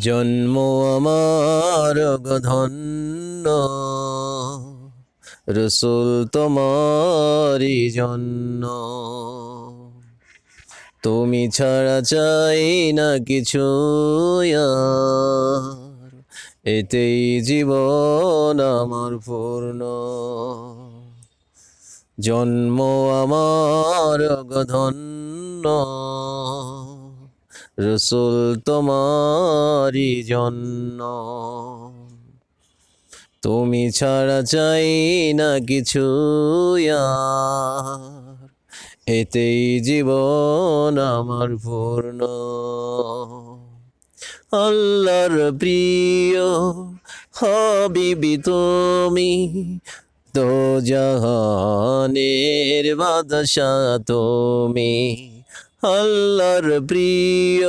জন্ম আমার ধন্য রসুল তোমারই জন্য। তুমি ছাড়া চাই না কিছু এতেই জীবন আমার পূর্ণ। জন্ম আমার ধন্য রসুল তোমারই জন্য। তুমি ছাড়া চাই না কিছু এতেই জীবন আমার পূর্ণ। আল্লাহর প্রিয় হবিবি তুমি, তো জাহানের বাদশা তুমি। আল্লাহর প্রিয়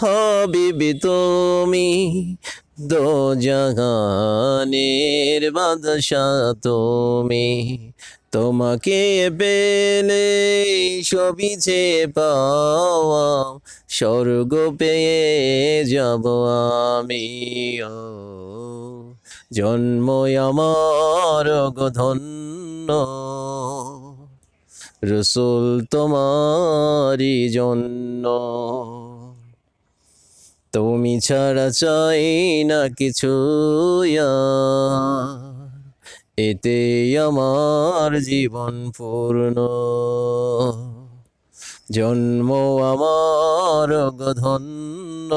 হবিবি তুমি দো জাহানের বাদশা তুমি। তোমাকে পেলে সবই যে পাওয়া, স্বর্গ পেয়ে যাব আমি। জন্ম আমার ধন্য। রসুল তোমারই জন্য। তুমি ছাড়া চাই না কিছু এতে আমার জীবন পূর্ণ। জন্ম আমার ধন্য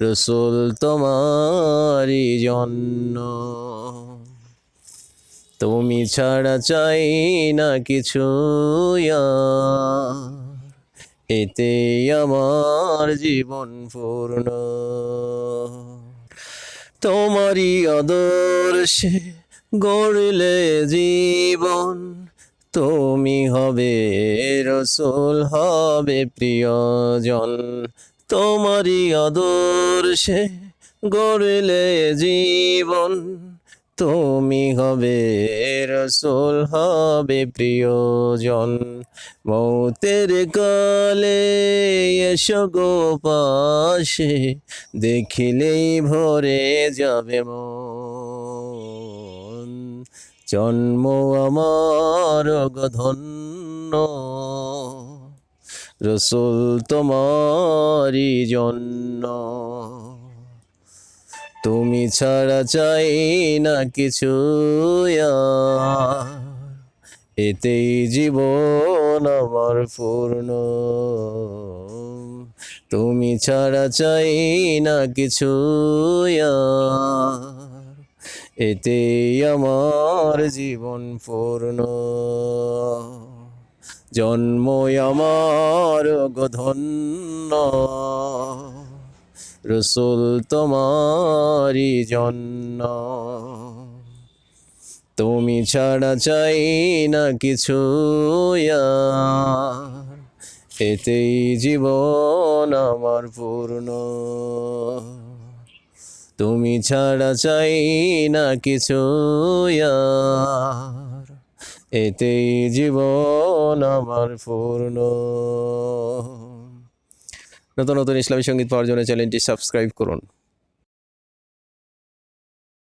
রসুল তোমারই জন্য। তুমি ছাড়া চাই না কিছু এতে আমার জীবন পূর্ণ। তোমারই আদর্শে গড়লে জীবন। তুমি হবে রসুল, হবে প্রিয়জন। তোমারই আদর্শে গড়লে জীবন। তুমি হবে রসুল, হবে প্রিয়জন। মৌতের কালে এসো গো পাশে, দেখিলেই ভরে যাবে মন। জন্ম আমার ধন্য রসুল তোমারই জন্য। তুমি ছাড়া চাই না কিছু এতেই জীবন আমার পূর্ণ। তুমি ছাড়া চাই না কিছু এতেই আমার জীবন পূর্ণ। জন্ম আমার ধন্য রসুল তোমারই জন্য। তুমি ছাড়া চাই না কিছু এতেই জীবন আমার পূর্ণ। তুমি ছাড়া চাই না কিছু এতেই জীবন আমার পূর্ণ। নতুন নতুন ইসলামী সংগীত পাওয়ার জন্য চ্যানেলটি সাবস্ক্রাইব করুন।